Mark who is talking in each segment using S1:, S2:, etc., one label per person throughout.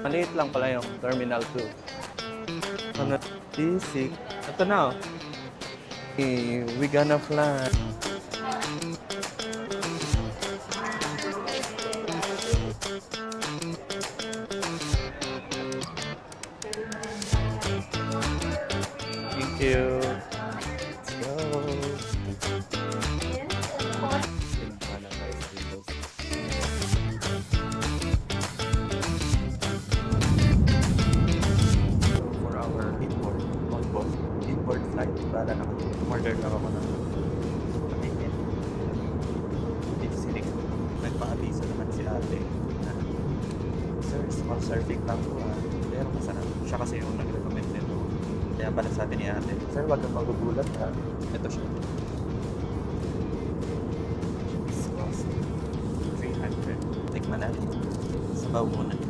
S1: Maliit lang pala yung Terminal 2. Ano? Easy. Ito na oh. Eh, we gonna fly. Siya kasi yung nag-recommend nito. Kaya pala sabi ni ate, Sir, wag kang magugulat ha. Ito siya. This cost 300. Tikman natin. Sabaw muna.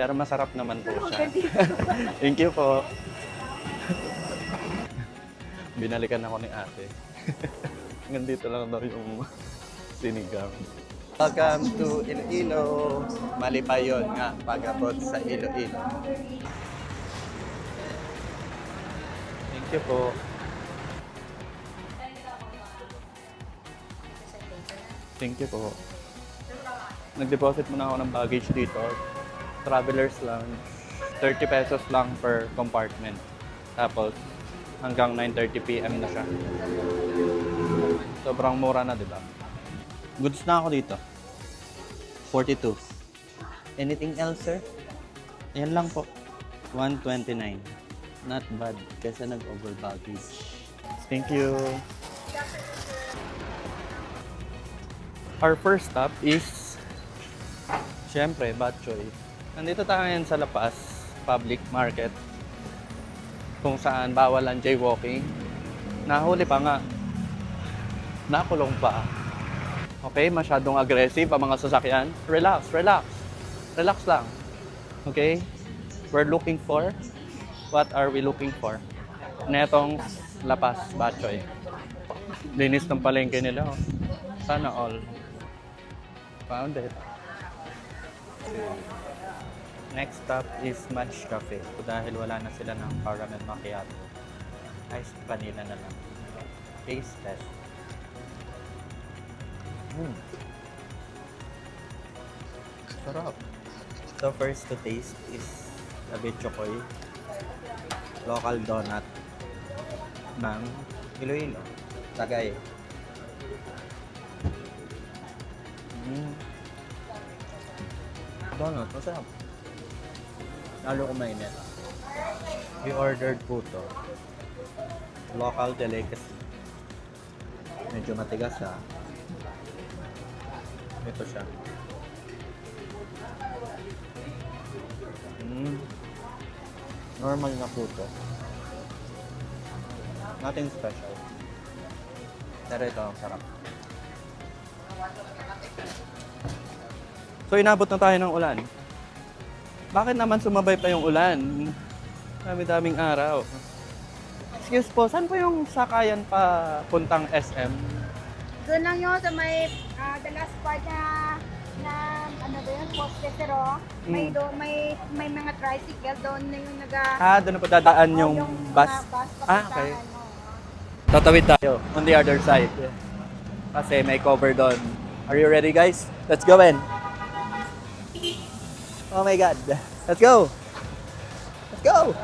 S1: Pero masarap naman po siya. Thank you po. Binalikan ako ni ate. Hanggang dito lang daw yung sinigang. Welcome to Iloilo. Mali pa yun nga, pag-abot sa Iloilo. Thank you po. Thank you po. Nag-deposit muna ako ng baggage dito. Traveler's lounge. 30 pesos lang per compartment. Tapos, hanggang 9.30pm na siya. Sobrang mura na, di ba? Goods na ako dito. 42. Anything else, sir? Yan lang po. 129. Not bad kasi nag-over baggage. Thank you. Our first stop is Siyempre, Batchoy. Nandito tayo ngayon sa La Paz Public Market kung saan bawal ang jaywalking. Nahuli pa nga. Nakulong pa. Okay, masyadong aggressive ang mga sasakyan. Relax, relax. Relax lang. Okay? We're looking for what are we looking for? Netong La Paz Batchoy. Linis ng palengke nila. oh. Sana all. Found it. Next stop is Match Cafe. So, dahil wala na sila ng caramel macchiato. Iced vanilla na lang. Taste test. Mm. Sarap. So first to taste is Gabi Chokoy. Local donut ng Iloilo. Tagay. Mm. Donut, masarap. Lalo kumainit. We ordered puto. Local delicacy. Medyo matigas ha. Ito siya. Mm. Normal na puto. Nothing special. Pero ito ang sarap. So inabot na tayo ng ulan. Bakit naman sumabay pa yung ulan? Dami-daming araw. Excuse po, saan po yung sakayan pa puntang SM?
S2: Doon lang yun sa may ah, the last part na na ano ba yun, poste pero may
S1: Mm.
S2: do, may may mga tricycle doon na yung naga
S1: Ah, doon na po dadaan
S2: oh,
S1: yung
S2: mga
S1: bus.
S2: bus
S1: Ah, okay.
S2: oo.
S1: Tatawid tayo on the other side. Kasi may cover doon. Are you ready guys? Let's go in. Oh my God. Let's go. Let's go.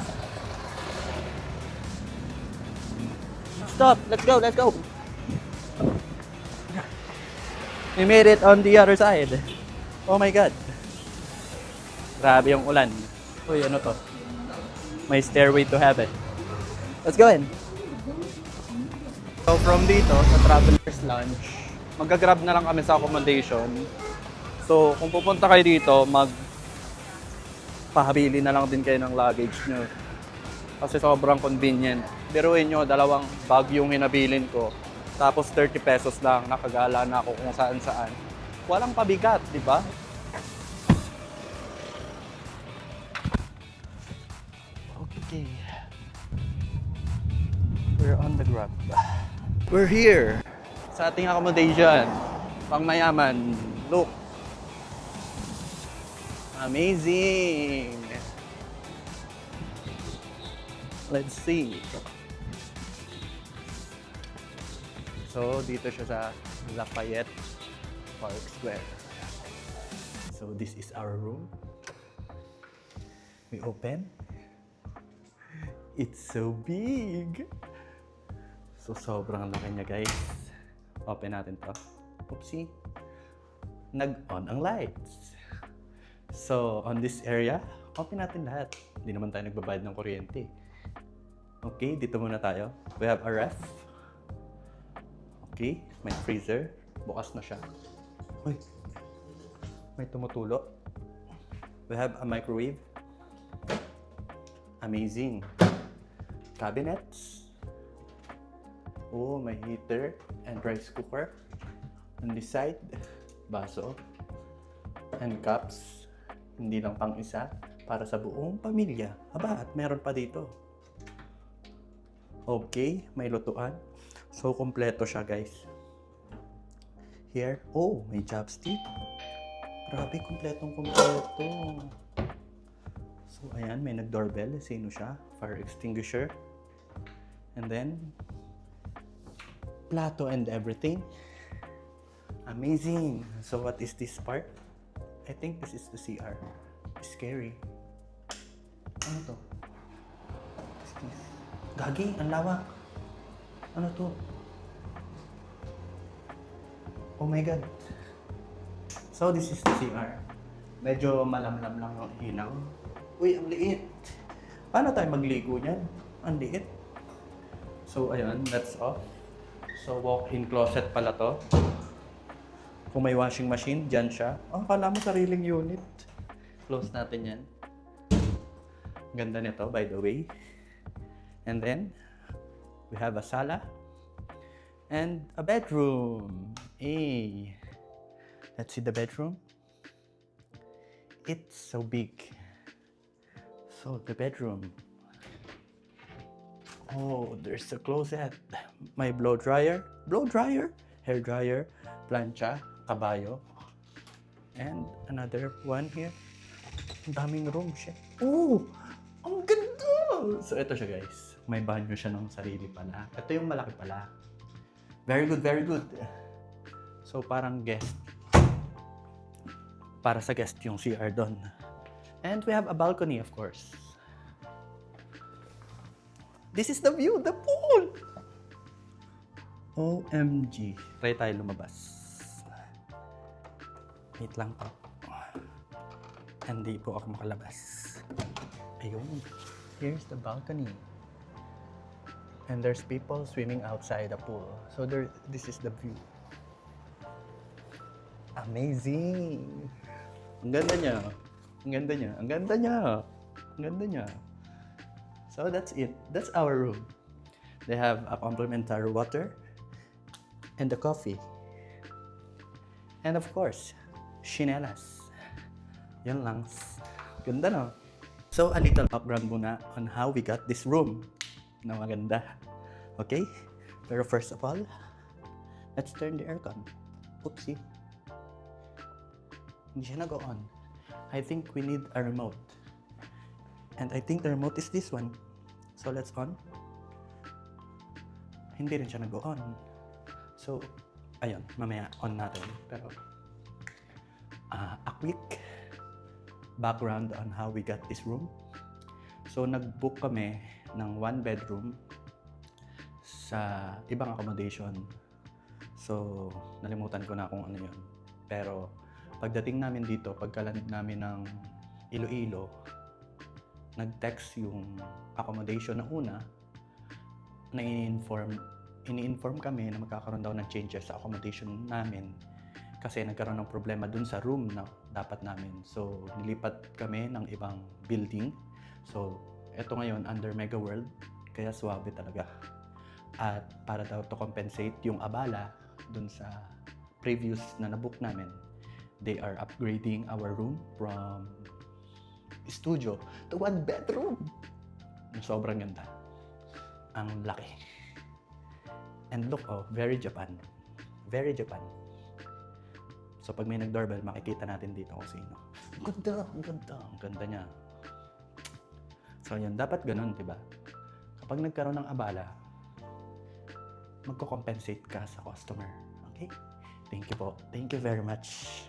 S1: Stop. Let's go. Let's go. We made it on the other side. Oh my God. Grabe yung ulan. Uy, ano to? May stairway to heaven. Let's go in. So from dito sa Traveler's Lounge, mag-grab na lang kami sa accommodation. So kung pupunta kayo dito, mag pahabili na lang din kayo ng luggage nyo. Kasi sobrang convenient. Biruin nyo, dalawang bag yung hinabilin ko. Tapos 30 pesos lang, nakagala na ako kung saan saan. Walang pabigat, di ba? Okay. We're on the grab. We're here sa ating accommodation. Pang mayaman. Look. Amazing. Let's see. So, dito siya sa Lafayette Park Square. So, this is our room. We open. It's so big. So, sobrang laki niya, guys. Open natin to. Oopsie. Nag-on ang lights. So, on this area, open natin lahat. Hindi naman tayo nagbabayad ng kuryente. Okay, dito muna tayo. We have a ref. Okay, may freezer. Bukas na siya. Uy, may tumutulo. We have a microwave. Amazing. Cabinets. Oh, may heater and rice cooker. On this side, baso and cups. Hindi lang pang isa, para sa buong pamilya. Aba, at meron pa dito. Okay, may lutuan. So, kompleto siya, guys. Here, oh, may chopstick. Grabe, kompletong kompleto. So, ayan, may nag-doorbell. Sino siya? Fire extinguisher. And then, plato and everything. Amazing. So, what is this part? I think this is the CR. Scary. Ano to? What is this? Gagi, ang lawak. Ano to? Oh my God. So, this is the CR. Medyo malamlam lang ang ilaw. Uy, ang liit. Paano tayo magligo niyan? Ang liit. So, ayun, that's off. So, walk-in closet pala to. Kung may washing machine, dyan siya. Oh, akala mo sariling unit. Close natin yan. Ganda nito, by the way. And then, we have a sala and a bedroom. Hey, let's see the bedroom. It's so big. So, the bedroom. Oh, there's a closet. My blow dryer. Blow dryer? Hair dryer. Plancha. Kabayo. And another one here. Ang daming room siya. Oh! Ang ganda! So, ito siya guys. May banyo siya ng sarili pala. Ito yung malaki pala. Very good, very good. So, parang guest. Para sa guest yung CR doon. And we have a balcony, of course. This is the view, the pool! OMG. Try tayo lumabas. Wait lang po. Hindi po ako makalabas. Ayun. Here's the balcony. And there's people swimming outside the pool. So there, this is the view. Amazing! Ang ganda niya. Ang ganda niya. Ang ganda niya. Ang ganda niya. So that's it. That's our room. They have a complimentary water and the coffee. And of course, chinelas. Yan lang. Ganda no? So, a little background muna on how we got this room na maganda. Okay? Pero first of all, let's turn the aircon. Oopsie. Hindi siya nag-on. I think we need a remote. And I think the remote is this one. So, let's on. Hindi rin siya nag-on. So, ayun, mamaya on natin. Pero, quick background on how we got this room. So, nag-book kami ng one bedroom sa ibang accommodation. So, nalimutan ko na kung ano yun. Pero, pagdating namin dito, pagkaland namin ng Iloilo, nag-text yung accommodation na una na ini-inform ini-inform kami na magkakaroon daw ng changes sa accommodation namin kasi nagkaroon ng problema dun sa room na dapat namin. So, nilipat kami ng ibang building. So, eto ngayon under Mega World, kaya swabe talaga. At para daw to compensate yung abala dun sa previous na nabook namin, They are upgrading our room from studio to one bedroom. Sobrang ganda. Ang laki. And look, oh, very Japan. Very Japan. So pag may nag-doorbell, makikita natin dito kung sino. Ang ganda, ang ganda, ang ganda niya. So yun, dapat ganun, di ba? Kapag nagkaroon ng abala, magko-compensate ka sa customer. Okay? Thank you po. Thank you very much.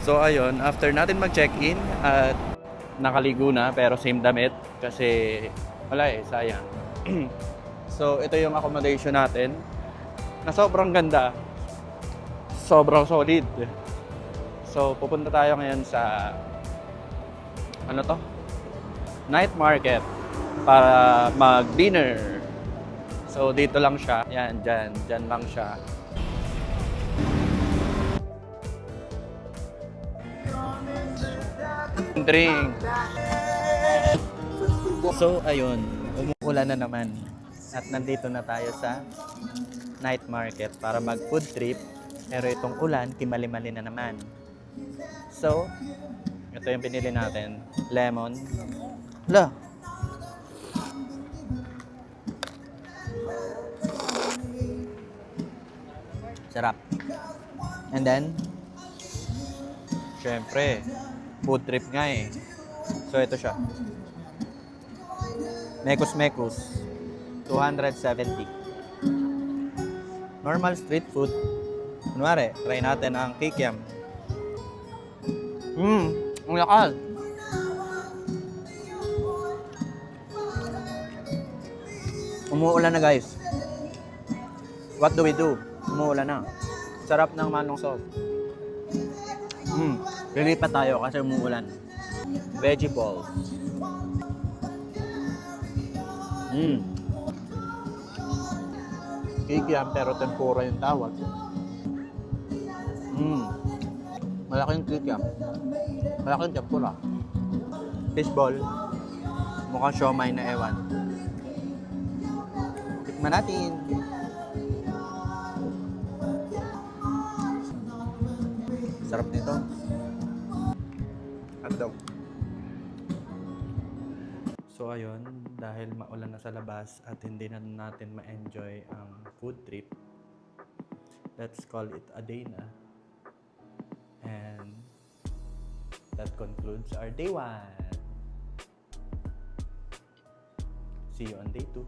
S1: So ayun, after natin mag-check-in at nakaligo na pero same damit kasi wala eh, sayang. so ito yung accommodation natin na sobrang ganda. Sobrang solid. So pupunta tayo ngayon sa ano to? Night market para mag-dinner. So dito lang siya. Yan, dyan. Dyan lang siya. Drink. So, ayun. Umuulan na naman. At nandito na tayo sa night market para mag food trip. Pero itong ulan, kimali-mali na naman. So, ito yung pinili natin. Lemon. Hala. Sarap. And then, syempre, food trip nga eh. So, ito siya. Mekus Mekus. 270. Normal street food. Kunwari, try natin ang kikiam. Mmm, ang lakal. Umuulan na guys. What do we do? Umuulan na. Sarap ng manong sauce. Hmm, lilipat tayo kasi umuulan. Veggie balls. Hmm. Kikiam pero tempura yung tawag. Hmm. Malaking kikiam. Malaking tempura. Fishball. Mukhang siomay na ewan. Tikman natin. Sarap nito. Hotdog. So ayun, dahil maulan na sa labas at hindi na natin ma-enjoy ang food trip, let's call it a day na. And that concludes our day one. See you on day two.